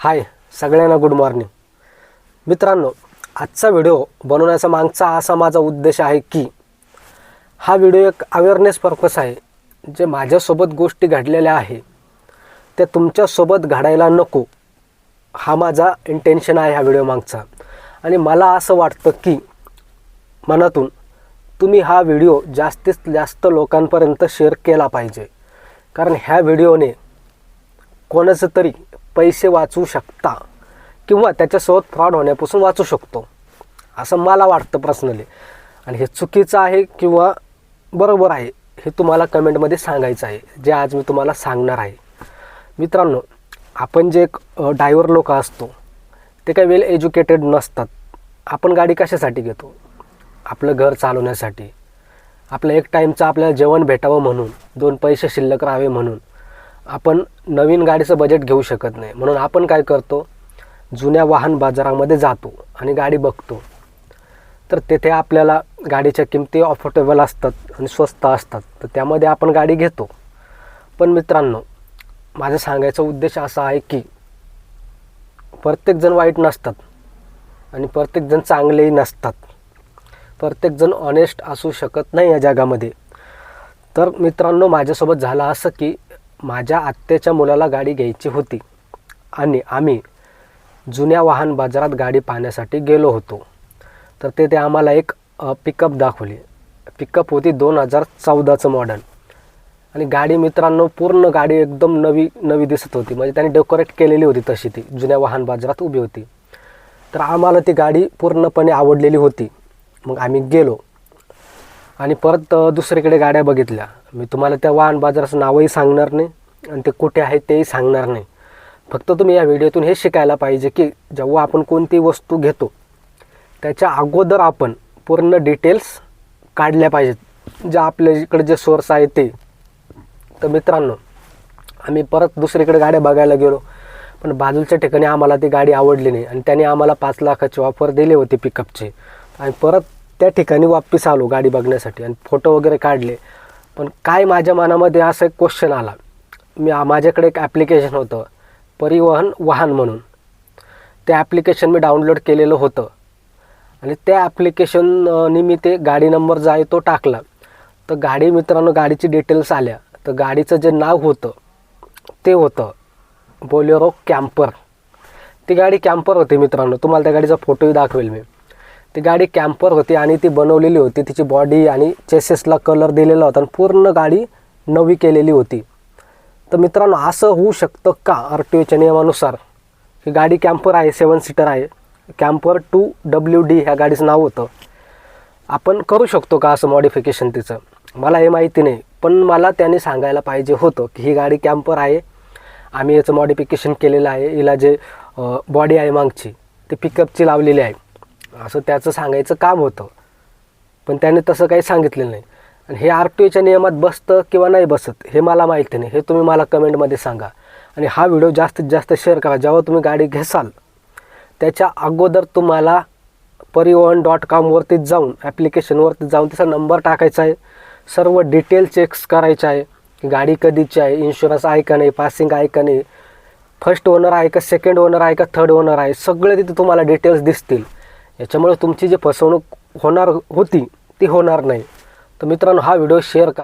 हाय सगळ्यांना good morning मित्रांनो आजचा व्हिडिओ बनवण्याचा मागचा असा माझा उद्देश आहे की हा व्हिडिओ एक अवेअरनेस पर्पस आहे. जे माझ्यासोबत गोष्टी घडलेल्या आहे त्या तुमच्यासोबत घडायला नको हा माझा इंटेन्शन आहे हा व्हिडिओ मागचा. आणि मला असं वाटतं की मनातून तुम्ही हा व्हिडिओ जास्तीत जास्त लोकांपर्यंत शेअर केला पाहिजे. कारण ह्या व्हिडिओने कोणाचं तरी पैसे वाचवू शकता किंवा त्याच्यासोबत फ्रॉड होण्यापासून वाचू शकतो. असं मला वाटतं पर्सनली आणि हे चुकीचं आहे किंवा बरोबर आहे हे तुम्हाला कमेंटमध्ये सांगायचं आहे जे आज मी तुम्हाला सांगणार आहे. मित्रांनो आपण जे एक डायव्हर लोक असतो ते काही वेल एज्युकेटेड नसतात. आपण गाडी कशासाठी घेतो? आपलं घर चालवण्यासाठी. आपलं एक टाईमचं आपल्याला जेवण भेटावं म्हणून दोन पैसे शिल्लक राहावे म्हणून. आपण नवीन गाडीचं बजेट घेऊ शकत नाही. म्हणून आपण काय करतो? जुन्या वाहन बाजारामध्ये जातो आणि गाडी बघतो. तर तेथे आपल्याला गाडीच्या किमती अफोर्डेबल असतात आणि स्वस्त असतात. तर त्यामध्ये आपण गाडी घेतो. पण मित्रांनो माझा सांगायचा उद्देश असा आहे की प्रत्येकजण वाईट नसतात आणि प्रत्येकजण चांगलेही नसतात. प्रत्येकजण ऑनेस्ट असू शकत नाही या जगामध्ये. तर मित्रांनो माझ्यासोबत झालं असं की माझ्या आत्याच्या मुलाला गाडी घ्यायची होती आणि आम्ही जुन्या वाहन बाजारात गाडी पाहण्यासाठी गेलो होतो. तर तेथे आम्हाला एक पिकअप दाखवली. पिकअप होती दोन हजार चौदाचं मॉडल आणि गाडी मित्रांनो पूर्ण गाडी एकदम नवी नवी दिसत होती. म्हणजे त्यांनी डेकोरेट केलेली होती तशी ती जुन्या वाहन बाजारात उभी होती. तर आम्हाला ती गाडी पूर्णपणे आवडलेली होती. मग आम्ही गेलो. आणि परत दुसरीकडे गाड्या बघितल्या. मी तुम्हाला त्या वाहन बाजाराचं नावही सांगणार नाही आणि ते कुठे आहे तेही सांगणार नाही. फक्त तुम्ही या व्हिडिओतून हे शिकायला पाहिजे की जेव्हा आपण कोणती वस्तू घेतो त्याच्या अगोदर आपण पूर्ण डिटेल्स काढल्या पाहिजेत. जे आपल्या इकडे जे सोर्स आहे ते. तर मित्रांनो आम्ही परत दुसरीकडे गाड्या बघायला गेलो पण बाजूच्या ठिकाणी आम्हाला ती गाडी आवडली नाही आणि त्याने आम्हाला पाच लाखाची ऑफर दिली होती पिकअपचे आणि परत त्या ठिकाणी वापस आलो गाडी बघण्यासाठी आणि फोटो वगैरे काढले. पण काय माझ्या मनामध्ये असा एक क्वेश्चन आला. मी माझ्याकडे एक ॲप्लिकेशन होतं. परिवहन वाहन म्हणून. ते ॲप्लिकेशन मी डाउनलोड केलेलं होतं. आणि त्या ॲप्लिकेशननी मी ते गाडी नंबर जो आहे तो टाकला. तर गाडी मित्रांनो गाडीची डिटेल्स आल्या. तर गाडीचं जे नाव होतं ते होतं बोलेरो कॅम्पर ती गाडी कॅम्पर होती मित्रांनो. तुम्हाला त्या गाडीचा फोटोही दाखवेल मी. ती गाडी कॅम्पर होती आणि ती बनवलेली होती. तिची बॉडी आणि चेसेसला कलर दिलेला होता आणि पूर्ण गाडी नवी केलेली होती. तर मित्रांनो असं होऊ शकतं का आर टी ओच्या नियमानुसार? ही गाडी कॅम्पर आहे सेवन सीटर आहे. कॅम्पर टू डब्ल्यू डी ह्या गाडीचं नाव होतं. आपण करू शकतो का असं मॉडिफिकेशन तिचं? मला हे माहिती नाही पण मला त्याने सांगायला पाहिजे होतं की ही गाडी कॅम्पर आहे. आम्ही याचं मॉडिफिकेशन केलेलं आहे. हिला जे बॉडी आहे मागची ती पिकअपची लावलेली आहे. असं त्याचं सांगायचं काम होतं. पण त्याने तसं काही सांगितलेलं नाही. आणि हे आर टी ओच्या नियमात बसतं किंवा नाही बसत हे मला माहिती नाही. हे तुम्ही मला कमेंटमध्ये सांगा. आणि हा व्हिडिओ जास्तीत जास्त शेअर करा. जेव्हा तुम्ही गाडी घेसाल त्याच्या अगोदर तुम्हाला परिवहन डॉट कॉमवरती जाऊन ॲप्लिकेशनवरती जाऊन त्याचा नंबर टाकायचा आहे. सर्व डिटेल चेक्स करायचे आहे. की गाडी कधीची आहे इन्शुरन्स आहे का नाही पासिंग आहे का नाही. फर्स्ट ओनर आहे का सेकंड ओनर आहे का थर्ड ओनर आहे. सगळे तिथे तुम्हाला डिटेल्स दिसतील. याच्यामुळे तुमची जी फसवणूक होणार होती ती होणार नाही. तर मित्रांनो हा व्हिडिओ शेअर करा.